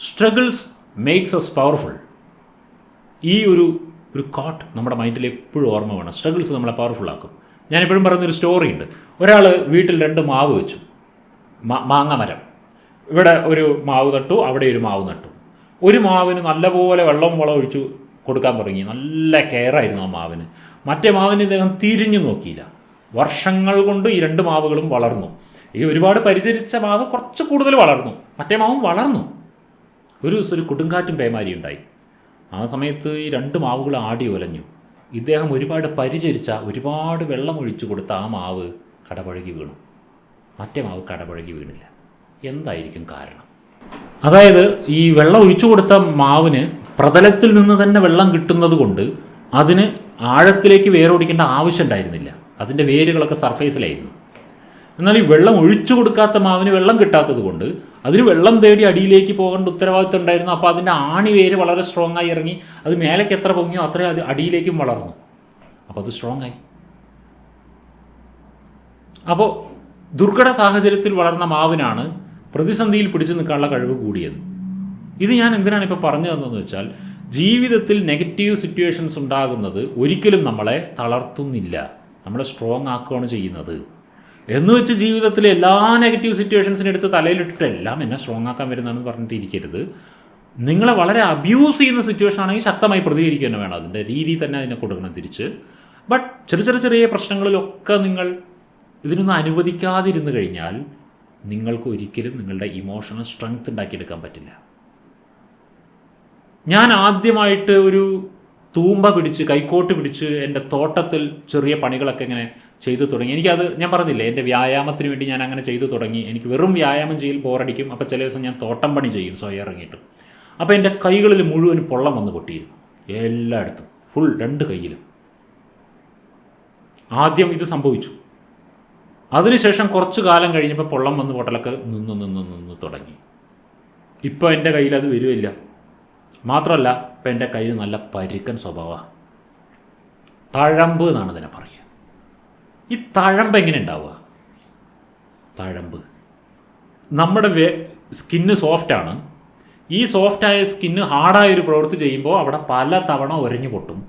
Struggles makes S powerful ഈ ഒരു ഒരു കോട്ട് നമ്മുടെ മൈൻഡിൽ എപ്പോഴും ഓർമ്മ വേണം. സ്ട്രഗിൾസ് നമ്മളെ പവർഫുൾ ആക്കും. ഞാൻ എപ്പോഴും പറയുന്നൊരു സ്റ്റോറി ഉണ്ട്. ഒരാൾ വീട്ടിൽ രണ്ട് മാവ് വെച്ചു. മാങ്ങ മരം. ഇവിടെ ഒരു മാവ് നട്ടു അവിടെ ഒരു മാവ് നട്ടു. ഒരു മാവിന് നല്ലപോലെ വെള്ളം വളം ഒഴിച്ചു കൊടുക്കാൻ തുടങ്ങി. നല്ല കെയറായിരുന്നു ആ മാവിന്. മറ്റേ മാവിന് ഇദ്ദേഹം തിരിഞ്ഞു നോക്കിയില്ല. വർഷങ്ങൾ കൊണ്ട് ഈ രണ്ട് മാവുകളും വളർന്നു. ഈ ഒരുപാട് പരിചരിച്ച മാവ് കുറച്ച് കൂടുതൽ വളർന്നു. മറ്റേ മാവും വളർന്നു. ഒരു ദിവസം ഒരു കൊടുങ്കാറ്റും പേമാരി ഉണ്ടായി. ആ സമയത്ത് ഈ രണ്ട് മാവുകൾ ആടി ഒലഞ്ഞു. ഇദ്ദേഹം ഒരുപാട് പരിചരിച്ച ഒരുപാട് വെള്ളം ഒഴിച്ചു കൊടുത്ത ആ മാവ് കടപഴകി വീണു. മറ്റേ മാവ് കടപഴകി വീണില്ല. എന്തായിരിക്കും കാരണം? അതായത് ഈ വെള്ളം ഒഴിച്ചു കൊടുത്ത മാവിന് പ്രതലത്തിൽ നിന്ന് തന്നെ വെള്ളം കിട്ടുന്നത് കൊണ്ട് അതിന് ആഴത്തിലേക്ക് വേരോടിക്കേണ്ട ആവശ്യം ഉണ്ടായിരുന്നില്ല. അതിന്റെ വേരുകളൊക്കെ സർഫേസിലായിരുന്നു എന്നാൽ ഈ വെള്ളം ഒഴിച്ചു കൊടുക്കാത്ത മാവിന് വെള്ളം കിട്ടാത്തത് കൊണ്ട് അതിന് വെള്ളം തേടി അടിയിലേക്ക് പോകേണ്ട ഉത്തരവാദിത്വം ഉണ്ടായിരുന്നു. അപ്പോൾ അതിന്റെ ആണി വേര് വളരെ സ്ട്രോങ് ആയി ഇറങ്ങി. അത് മേലേക്ക് എത്ര പൊങ്ങിയോ അത്രയും അത് അടിയിലേക്കും വളർന്നു. അപ്പോൾ അത് സ്ട്രോങ് ആയി. അപ്പോൾ ദുർഘട സാഹചര്യത്തിൽ വളർന്ന മാവിനാണ് പ്രതിസന്ധിയിൽ പിടിച്ചു നിൽക്കാനുള്ള കഴിവ് കൂടിയത്. ഇത് ഞാൻ എന്തിനാണ് ഇപ്പോൾ പറഞ്ഞു തന്നതെന്ന് വെച്ചാൽ ജീവിതത്തിൽ നെഗറ്റീവ് സിറ്റുവേഷൻസ് ഉണ്ടാകുന്നത് ഒരിക്കലും നമ്മളെ തളർത്തുന്നില്ല. നമ്മളെ സ്ട്രോങ് ആക്കുകയാണ് ചെയ്യുന്നത്. എന്ന് വെച്ച് ജീവിതത്തിലെ എല്ലാ നെഗറ്റീവ് സിറ്റുവേഷൻസിനെ എടുത്ത് തലയിലിട്ടിട്ട് എല്ലാം എന്നെ സ്ട്രോങ് ആക്കാൻ വരുന്നതെന്ന് പറഞ്ഞിട്ട് ഇരിക്കരുത്. നിങ്ങളെ വളരെ അബ്യൂസ് ചെയ്യുന്ന സിറ്റുവേഷൻ ആണെങ്കിൽ ശക്തമായി പ്രതികരിക്കുക തന്നെ വേണം. അതിന്റെ രീതി തന്നെ അതിനെ കൊടുക്കണം തിരിച്ച്. ബട്ട് ചെറിയ ചെറിയ ചെറിയ പ്രശ്നങ്ങളിലൊക്കെ നിങ്ങൾ ഇതിനൊന്നും അനുവദിക്കാതിരുന്നു കഴിഞ്ഞാൽ നിങ്ങൾക്ക് ഒരിക്കലും നിങ്ങളുടെ ഇമോഷണൽ സ്ട്രെങ്ത് ഉണ്ടാക്കിയെടുക്കാൻ പറ്റില്ല. ഞാൻ ആദ്യമായിട്ട് ഒരു തൂമ്പ പിടിച്ച് കൈക്കോട്ട് പിടിച്ച് എന്റെ തോട്ടത്തിൽ ചെറിയ പണികളൊക്കെ ഇങ്ങനെ ചെയ്തു തുടങ്ങി. എനിക്കത് ഞാൻ പറഞ്ഞില്ലേ എന്റെ വ്യായാമത്തിന് വേണ്ടി ഞാൻ അങ്ങനെ ചെയ്തു തുടങ്ങി. എനിക്ക് വെറും വ്യായാമം ചെയ്യൽ ബോറടിക്കും. അപ്പോൾ ചില ദിവസം ഞാൻ തോട്ടം പണി ചെയ്യും സ്വയം ഇറങ്ങിയിട്ട്. അപ്പോൾ എന്റെ കൈകളിൽ മുഴുവൻ പൊള്ളം വന്ന് പൊട്ടിയിരുന്നു എല്ലായിടത്തും. ഫുൾ രണ്ട് കൈയിലും. ആദ്യം ഇത് സംഭവിച്ചു. അതിനുശേഷം കുറച്ച് കാലം കഴിഞ്ഞപ്പോൾ പൊള്ളം വന്ന് പൊട്ടലൊക്കെ നിന്ന് നിന്ന് നിന്ന് തുടങ്ങി. ഇപ്പോൾ എന്റെ കയ്യിൽ അത് വരുമില്ല മാത്രമല്ല ഇപ്പം എന്റെ കയ്യിൽ നല്ല പരുക്കൻ സ്വഭാവമാണ്. തഴമ്പ് എന്നാണ് ഇതിനെ പറയുക ഈ തഴമ്പ് എങ്ങനെ ഉണ്ടാവുക? തഴമ്പ്. നമ്മുടെ വേ സ്കിന്ന് സോഫ്റ്റാണ് ഈ സോഫ്റ്റായ സ്കിന്ന് ഹാർഡായ ഒരു പ്രവൃത്തി ചെയ്യുമ്പോൾ അവിടെ പല തവണ ഉരഞ്ഞു പൊട്ടും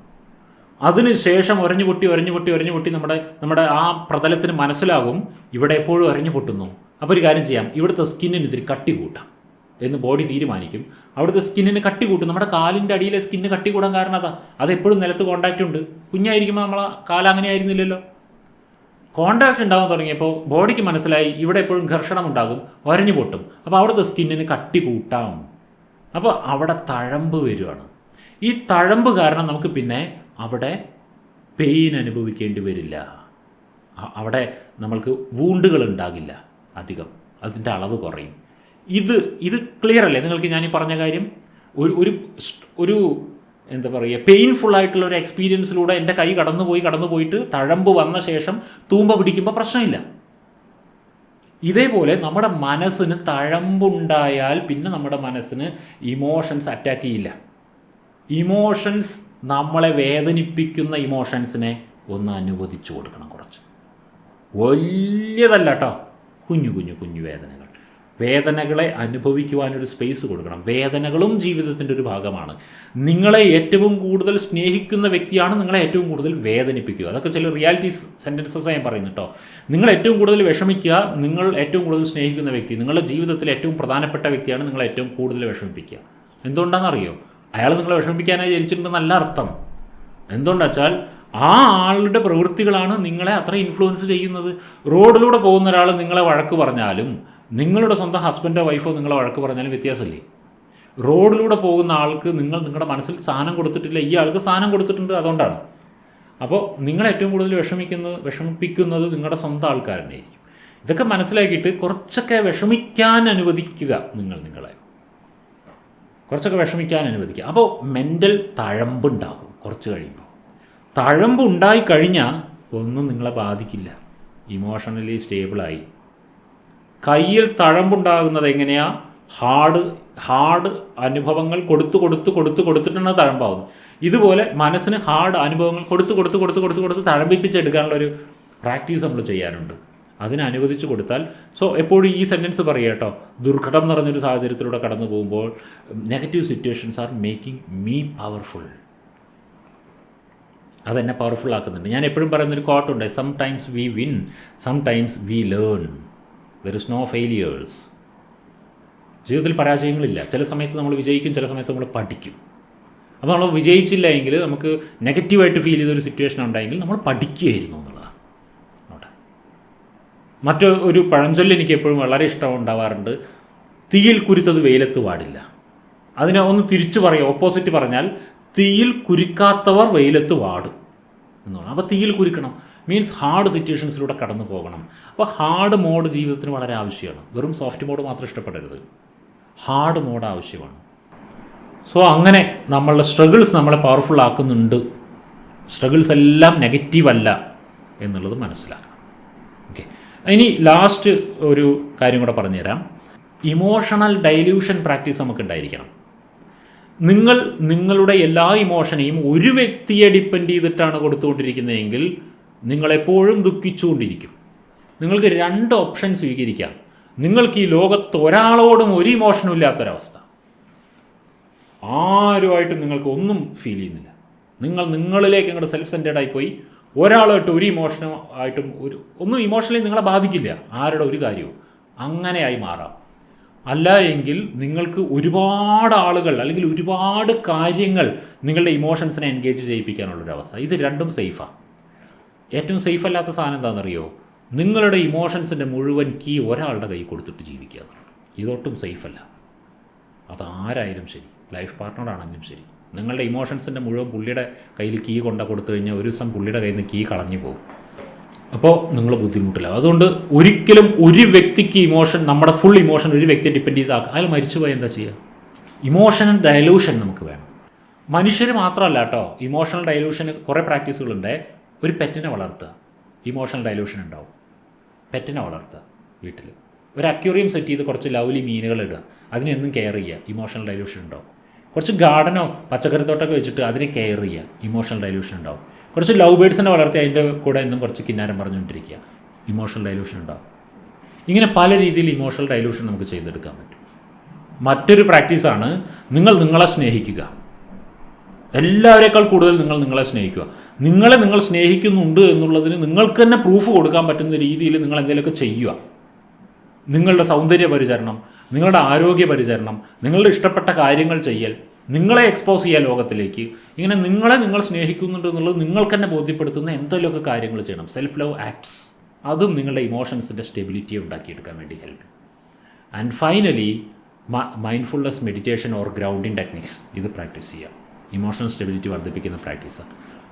അതിനുശേഷം ഉരഞ്ഞു പൊട്ടി ഉരഞ്ഞു പൊട്ടി ഉരഞ്ഞു പൊട്ടി നമ്മുടെ നമ്മുടെ ആ പ്രതലത്തിന് മനസ്സിലാകും ഇവിടെ എപ്പോഴും ഉരഞ്ഞു പൊട്ടുന്നു. അപ്പോൾ ഒരു കാര്യം ചെയ്യാം. ഇവിടുത്തെ സ്കിന്നിന് ഇതിരി കട്ടി കൂട്ടാം എന്ന് ബോഡി തീരുമാനിക്കും. അവിടുത്തെ സ്കിന്നിന് കട്ടി കൂട്ടും. നമ്മുടെ കാലിന്റെ അടിയിലെ സ്കിന്ന് കട്ടി കൂടാൻ കാരണം അതാ. അതെപ്പോഴും നിലത്ത് കോണ്ടാക്റ്റ് ഉണ്ട്. കുഞ്ഞായിരിക്കുമ്പോൾ നമ്മളെ കാലം അങ്ങനെ ആയിരുന്നില്ലല്ലോ കോണ്ടാക്ട് ഉണ്ടാകാൻ തുടങ്ങിയപ്പോൾ ബോഡിക്ക് മനസ്സിലായി ഇവിടെ എപ്പോഴും ഘർഷണം ഉണ്ടാകും ഒരഞ്ഞു പൊട്ടും. അപ്പോൾ അവിടുത്തെ സ്കിന്നിന് കട്ടി കൂട്ടാം. അപ്പോൾ അവിടെ തഴമ്പ് വരുവാണ്. ഈ തഴമ്പ് കാരണം നമുക്ക് പിന്നെ അവിടെ പെയിൻ അനുഭവിക്കേണ്ടി വരില്ല. അവിടെ നമ്മൾക്ക് വൂണ്ടുകൾ ഉണ്ടാകില്ല അധികം. അതിന്റെ അളവ് കുറയും. ഇത് ഇത് ക്ലിയർ അല്ലേ? നിങ്ങൾക്ക് ഞാൻ ഈ പറഞ്ഞ കാര്യം? ഒരു ഒരു ഒരു എന്താ പറയുക പെയിൻഫുൾ ആയിട്ടുള്ള ഒരു എക്സ്പീരിയൻസിലൂടെ എന്റെ കൈ കടന്നുപോയി കടന്നു പോയിട്ട് തഴമ്പ് വന്ന ശേഷം തൂമ്പ പിടിക്കുമ്പോൾ പ്രശ്നമില്ല. ഇതേപോലെ നമ്മുടെ മനസ്സിന് തഴമ്പുണ്ടായാൽ പിന്നെ നമ്മുടെ മനസ്സിന് ഇമോഷൻസ് അറ്റാക്ക് ചെയ്യില്ല. ഇമോഷൻസ് നമ്മളെ വേദനിപ്പിക്കുന്ന ഇമോഷൻസിനെ ഒന്ന് അനുവദിച്ചു കൊടുക്കണം കുറച്ച്. വലിയതല്ല കേട്ടോ കുഞ്ഞു കുഞ്ഞു കുഞ്ഞു വേദനകൾ. വേദനകളെ അനുഭവിക്കുവാനൊരു സ്പേസ് കൊടുക്കണം. വേദനകളും ജീവിതത്തിന്റെ ഒരു ഭാഗമാണ്. നിങ്ങളെ ഏറ്റവും കൂടുതൽ സ്നേഹിക്കുന്ന വ്യക്തിയാണ് നിങ്ങളെ ഏറ്റവും കൂടുതൽ വേദനിപ്പിക്കുക. അതൊക്കെ ചില റിയാലിറ്റി സെന്റൻസസ് ഞാൻ പറയുന്നു കേട്ടോ നിങ്ങൾ ഏറ്റവും കൂടുതൽ വിഷമിക്കുക നിങ്ങൾ ഏറ്റവും കൂടുതൽ സ്നേഹിക്കുന്ന വ്യക്തി നിങ്ങളുടെ ജീവിതത്തിൽ ഏറ്റവും പ്രധാനപ്പെട്ട വ്യക്തിയാണ് നിങ്ങളെ ഏറ്റവും കൂടുതൽ വിഷമിപ്പിക്കുക. എന്തുകൊണ്ടാണെന്നറിയോ? അയാൾ നിങ്ങളെ വിഷമിപ്പിക്കാനായി ജനിച്ചിട്ടുണ്ടെന്നല്ല അർത്ഥം. എന്തുകൊണ്ടാച്ചാൽ ആ ആളുടെ പ്രവൃത്തികളാണ് നിങ്ങളെ അത്ര ഇൻഫ്ലുവൻസ് ചെയ്യുന്നത്. റോഡിലൂടെ പോകുന്ന ഒരാൾ നിങ്ങളെ വഴക്ക് പറഞ്ഞാലും നിങ്ങളുടെ സ്വന്തം ഹസ്ബൻഡോ വൈഫോ നിങ്ങളെ വഴക്ക് പറഞ്ഞാലും വ്യത്യാസമില്ലേ? റോഡിലൂടെ പോകുന്ന ആൾക്ക് നിങ്ങൾ നിങ്ങളുടെ മനസ്സിൽ സ്ഥാനം കൊടുത്തിട്ടില്ല. ഈ ആൾക്ക് സ്ഥാനം കൊടുത്തിട്ടുണ്ട് അതുകൊണ്ടാണ്. അപ്പോൾ നിങ്ങൾ ഏറ്റവും കൂടുതൽ വിഷമിക്കുന്നത് വിഷമിപ്പിക്കുന്നത് നിങ്ങളുടെ സ്വന്തം ആൾക്കാരനായിരിക്കും ഇതൊക്കെ മനസ്സിലാക്കിയിട്ട് കുറച്ചൊക്കെ വിഷമിക്കാൻ അനുവദിക്കുക നിങ്ങൾ നിങ്ങളെ. കുറച്ചൊക്കെ വിഷമിക്കാൻ അനുവദിക്കുക. അപ്പോൾ മെന്റൽ തഴമ്പുണ്ടാകും കുറച്ച് കഴിയുമ്പോൾ തഴമ്പ് ഉണ്ടായിക്കഴിഞ്ഞാൽ ഒന്നും നിങ്ങളെ ബാധിക്കില്ല. ഇമോഷണലി സ്റ്റേബിളായി കയ്യിൽ തഴമ്പുണ്ടാകുന്നത് എങ്ങനെയാ? ഹാർഡ് ഹാർഡ് അനുഭവങ്ങൾ കൊടുത്തു കൊടുത്ത് കൊടുത്ത് കൊടുത്തിട്ടാണ് തഴമ്പാവുന്നത്. ഇതുപോലെ മനസ്സിന് ഹാർഡ് അനുഭവങ്ങൾ കൊടുത്ത് കൊടുത്ത് കൊടുത്ത് കൊടുത്ത് കൊടുത്ത് തഴമ്പിപ്പിച്ചെടുക്കാനുള്ള ഒരു പ്രാക്ടീസ് നമ്മൾ ചെയ്യാനുണ്ട്. അതിനെ അനുവദിച്ചു കൊടുത്താൽ സോ എപ്പോഴും ഈ സെന്റൻസ് പറയുക കേട്ടോ ദുർഘടം നിറഞ്ഞൊരു സാഹചര്യത്തിലൂടെ കടന്നു പോകുമ്പോൾ negative situations are making me powerful. അതെന്നെ പവർഫുൾ ആക്കുന്നുണ്ട്. ഞാൻ എപ്പോഴും പറയുന്നൊരു കോട്ടുണ്ട് sometimes we win sometimes we learn there is no failures ജീവിതത്തിൽ പരാജയങ്ങളില്ല. ചില സമയത്ത് നമ്മൾ വിജയിക്കും ചില സമയത്ത് നമ്മൾ പഠിക്കും. അപ്പോൾ നമ്മൾ വിജയിച്ചില്ല എങ്കിൽ നമുക്ക് നെഗറ്റീവായിട്ട് ഫീൽ ചെയ്തൊരു സിറ്റുവേഷൻ ഉണ്ടായെങ്കിൽ നമ്മൾ പഠിക്കുകയായിരുന്നു എന്നുള്ളതാണ്. അവിടെ മറ്റൊരു പഴഞ്ചൊല്ല് എനിക്ക് എപ്പോഴും വളരെ ഇഷ്ടം ഉണ്ടാവാറുണ്ട്. തീയിൽ കുരുത്തത് വെയിലത്ത് പാടില്ല. അതിനെ ഒന്ന് തിരിച്ചു പറയുക ഓപ്പോസിറ്റ് പറഞ്ഞാൽ തീയിൽ കുരുക്കാത്തവർ വെയിലത്ത് വാടും. എന്നാണ് അപ്പോൾ തീയിൽ കുരുക്കണം. മീൻസ് ഹാർഡ് സിറ്റുവേഷൻസിലൂടെ കടന്നു പോകണം. അപ്പോൾ ഹാർഡ് മോഡ് ജീവിതത്തിന് വളരെ ആവശ്യമാണ്. വെറും സോഫ്റ്റ് മോഡ് മാത്രം ഇഷ്ടപ്പെടരുത്. ഹാർഡ് മോഡ് ആവശ്യമാണ്. സോ അങ്ങനെ നമ്മളുടെ സ്ട്രഗിൾസ് നമ്മളെ പവർഫുൾ ആക്കുന്നുണ്ട്. സ്ട്രഗിൾസ് എല്ലാം നെഗറ്റീവ് അല്ല എന്നുള്ളത് മനസ്സിലാക്കണം. ഓക്കെ ഇനി ലാസ്റ്റ് ഒരു കാര്യം കൂടെ പറഞ്ഞുതരാം. ഇമോഷണൽ ഡൈല്യൂഷൻ പ്രാക്ടീസ് നമുക്ക് ഉണ്ടായിരിക്കണം. നിങ്ങൾ നിങ്ങളുടെ എല്ലാ ഇമോഷനെയും ഒരു വ്യക്തിയെ ഡിപ്പെൻഡ് ചെയ്തിട്ടാണ് കൊടുത്തുകൊണ്ടിരിക്കുന്നതെങ്കിൽ നിങ്ങളെപ്പോഴും ദുഃഖിച്ചുകൊണ്ടിരിക്കും. നിങ്ങൾക്ക് രണ്ട് ഓപ്ഷൻ സ്വീകരിക്കാം. നിങ്ങൾക്ക് ഈ ലോകത്ത് ഒരാളോടും ഒരു ഇമോഷനും ഇല്ലാത്തൊരവസ്ഥ. ആരുമായിട്ടും നിങ്ങൾക്ക് ഒന്നും ഫീൽ ചെയ്യുന്നില്ല. നിങ്ങൾ നിങ്ങളിലേക്ക് അങ്ങോട്ട് സെൽഫ് സെന്റേഡ് ആയിപ്പോയി ഒരാളായിട്ട് ഒരു ഇമോഷനും ആയിട്ടും ഒരു ഒന്നും ഇമോഷണലി നിങ്ങളെ ബാധിക്കില്ല. ആരുടെ ഒരു കാര്യവും. അങ്ങനെയായി മാറാം. അല്ല എങ്കിൽ നിങ്ങൾക്ക് ഒരുപാട് ആളുകൾ അല്ലെങ്കിൽ ഒരുപാട് കാര്യങ്ങൾ നിങ്ങളുടെ ഇമോഷൻസിനെ എൻഗേജ് ചെയ്യിപ്പിക്കാനുള്ളൊരവസ്ഥ. ഇത് രണ്ടും സേഫാണ് ഏറ്റവും സേഫ് അല്ലാത്ത സാധനം എന്താണെന്നറിയോ? നിങ്ങളുടെ ഇമോഷൻസിന്റെ മുഴുവൻ കീ ഒരാളുടെ കൈ കൊടുത്തിട്ട് ജീവിക്കുക. ഇതൊട്ടും സേഫല്ല അതാരായാലും ശരി ലൈഫ് പാർട്ട്ണറാണെങ്കിലും ശരി നിങ്ങളുടെ ഇമോഷൻസിന്റെ മുഴുവൻ പുള്ളിയുടെ കയ്യിൽ കീ കൊണ്ട കൊടുത്തു കഴിഞ്ഞാൽ ഒരു ദിവസം പുള്ളിയുടെ കയ്യിൽ നിന്ന് കീ കളഞ്ഞു പോകും. അപ്പോൾ നിങ്ങൾ ബുദ്ധിമുട്ടില്ല. അതുകൊണ്ട് ഒരിക്കലും ഒരു വ്യക്തിക്ക് ഇമോഷൻ നമ്മുടെ ഫുൾ ഇമോഷൻ ഒരു വ്യക്തിയെ ഡിപ്പെൻഡ് ചെയ്താക്കുക അയാൾ മരിച്ചു പോയാൽ എന്താ ചെയ്യുക? ഇമോഷണൽ ഡയലൂഷൻ നമുക്ക് വേണം. മനുഷ്യർ മാത്രമല്ല കേട്ടോ ഇമോഷണൽ ഡയലൂഷന് കുറേ പ്രാക്ടീസുകളുണ്ട് ഒരു പെറ്റിനെ വളർത്തുക. ഇമോഷണൽ ഡയലൂഷൻ ഉണ്ടാവും. പെറ്റിനെ വളർത്തുക വീട്ടിൽ ഒരു അക്യൂറിയം സെറ്റ് ചെയ്ത് കുറച്ച് ലവ്ലി മീനുകൾ ഇടുക. അതിനെന്നും കെയർ ചെയ്യുക ഇമോഷണൽ ഡയലൂഷൻ ഉണ്ടാവും. കുറച്ച് ഗാർഡനോ പച്ചക്കറിത്തോട്ടമൊക്കെ വെച്ചിട്ട് അതിനെ കെയർ ചെയ്യുക ഇമോഷണൽ ഡയലൂഷൻ ഉണ്ടാവും. കുറച്ച് ലവ് ബേഡ്സിനെ വളർത്തി അതിന്റെ കൂടെ എന്നും കുറച്ച് കിന്നാരം പറഞ്ഞുകൊണ്ടിരിക്കുക. ഇമോഷണൽ ഡയലൂഷൻ ഉണ്ടാവും. ഇങ്ങനെ പല രീതിയിൽ ഇമോഷണൽ ഡയലൂഷൻ നമുക്ക് ചെയ്തെടുക്കാൻ പറ്റും. മറ്റൊരു പ്രാക്ടീസാണ് നിങ്ങൾ നിങ്ങളെ സ്നേഹിക്കുക. എല്ലാവരേക്കാൾ കൂടുതൽ നിങ്ങൾ നിങ്ങളെ സ്നേഹിക്കുക. നിങ്ങളെ നിങ്ങൾ സ്നേഹിക്കുന്നുണ്ട് എന്നുള്ളതിന് നിങ്ങൾക്ക് തന്നെ പ്രൂഫ് കൊടുക്കാൻ പറ്റുന്ന രീതിയിൽ നിങ്ങൾ എന്തെങ്കിലുമൊക്കെ ചെയ്യുക. നിങ്ങളുടെ സൗന്ദര്യ പരിചരണം നിങ്ങളുടെ ആരോഗ്യ പരിചരണം നിങ്ങളുടെ ഇഷ്ടപ്പെട്ട കാര്യങ്ങൾ ചെയ്യൽ നിങ്ങളെ എക്സ്പോസ് ചെയ്യുക ലോകത്തിലേക്ക്. ഇങ്ങനെ നിങ്ങളെ നിങ്ങൾ സ്നേഹിക്കുന്നുണ്ട് എന്നുള്ളത് നിങ്ങൾക്ക് തന്നെ ബോധ്യപ്പെടുത്തുന്ന എന്തെങ്കിലുമൊക്കെ കാര്യങ്ങൾ ചെയ്യണം. സെൽഫ് ലവ് ആക്ട്സ് അതും നിങ്ങളുടെ ഇമോഷൻസിന്റെ സ്റ്റെബിലിറ്റിയെ ഉണ്ടാക്കിയെടുക്കാൻ വേണ്ടി help and finally mindfulness meditation or grounding techniques ഇത് പ്രാക്ടീസ് ചെയ്യുക ഇമോഷണൽ സ്റ്റെബിലിറ്റി വർദ്ധിപ്പിക്കുന്ന പ്രാക്ടീസ്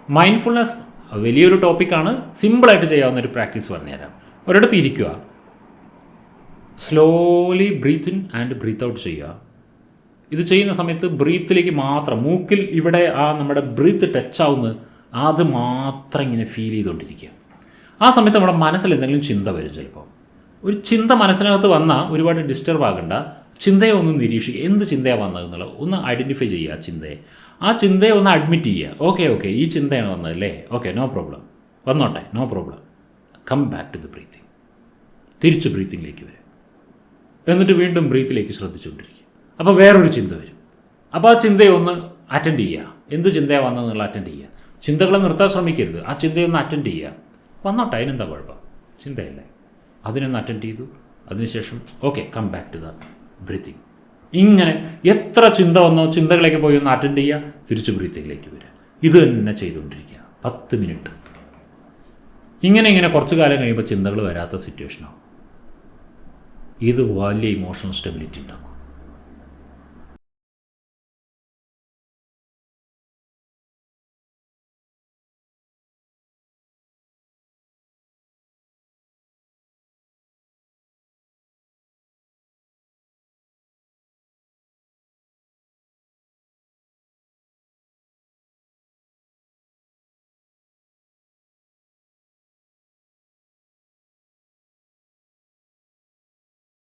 മൈൻഡ്ഫുൾനെസ് വലിയൊരു ടോപ്പിക്കാണ് സിമ്പിളായിട്ട് ചെയ്യാവുന്ന ഒരു പ്രാക്ടീസ് പറഞ്ഞുതരാം ഒരിടത്ത് ഇരിക്കുക. Slowly breathe in and breathe out ചെയ്യുക. ഇത് ചെയ്യുന്ന സമയത്ത് ബ്രീത്തിലേക്ക് മാത്രം മൂക്കിൽ ഇവിടെ ആ നമ്മുടെ ബ്രീത്ത് ടച്ച് ആവുന്നത് അത് മാത്രം ഇങ്ങനെ ഫീൽ ചെയ്തുകൊണ്ടിരിക്കുക. ആ സമയത്ത് നമ്മുടെ മനസ്സിൽ എന്തെങ്കിലും ചിന്ത വരും ചിലപ്പോൾ. ഒരു ചിന്ത മനസ്സിനകത്ത് വന്നാൽ ഒരുപാട് ഡിസ്റ്റർബ് ആകണ്ട. ചിന്തയെ ഒന്ന് നിരീക്ഷിക്കുക. എന്ത് ചിന്തയാണ് വന്നതെന്നുള്ളത് ഒന്ന് ഐഡന്റിഫൈ ചെയ്യുക ചിന്തയെ. ആ ചിന്തയെ ഒന്ന് അഡ്മിറ്റ് ചെയ്യുക. ഓക്കെ ഓക്കെ ഈ ചിന്തയാണ് വന്നതല്ലേ? ഓക്കെ നോ പ്രോബ്ലം വന്നോട്ടെ no problem come back to the breathing തിരിച്ച് ബ്രീത്തിങ്ങിലേക്ക് വരും എന്നിട്ട് വീണ്ടും ബ്രീത്തിലേക്ക് ശ്രദ്ധിച്ചുകൊണ്ടിരിക്കുക. അപ്പോൾ വേറൊരു ചിന്ത വരും. അപ്പോൾ ആ ചിന്തയെ ഒന്ന് അറ്റൻഡ് ചെയ്യുക. എന്ത് ചിന്തയാണ് വന്നതെന്നുള്ള അറ്റൻഡ് ചെയ്യുക. ചിന്തകളെ നിർത്താൻ ശ്രമിക്കരുത്. ആ ചിന്തയെ ഒന്ന് അറ്റൻഡ് ചെയ്യുക. വന്നോട്ടെ അതിനെന്താ കുഴപ്പം? ചിന്തയല്ലേ. അതിനൊന്ന് അറ്റൻഡ് ചെയ്തു. അതിനുശേഷം okay come back to the breathing ഇങ്ങനെ എത്ര ചിന്ത വന്നോ ചിന്തകളേക്ക് പോയി ഒന്ന് അറ്റൻഡ് ചെയ്യുക തിരിച്ച് ബ്രീത്തിങ്ങിലേക്ക് വരിക. ഇത് തന്നെ ചെയ്തുകൊണ്ടിരിക്കുക. പത്ത് മിനിറ്റ് ഇങ്ങനെ ഇങ്ങനെ കുറച്ച് കാലം കഴിയുമ്പോൾ ചിന്തകൾ വരാത്ത സിറ്റുവേഷനാവും ഇത് വലിയ ഇമോഷണൽ സ്റ്റെബിലിറ്റി ഉണ്ടാക്കും.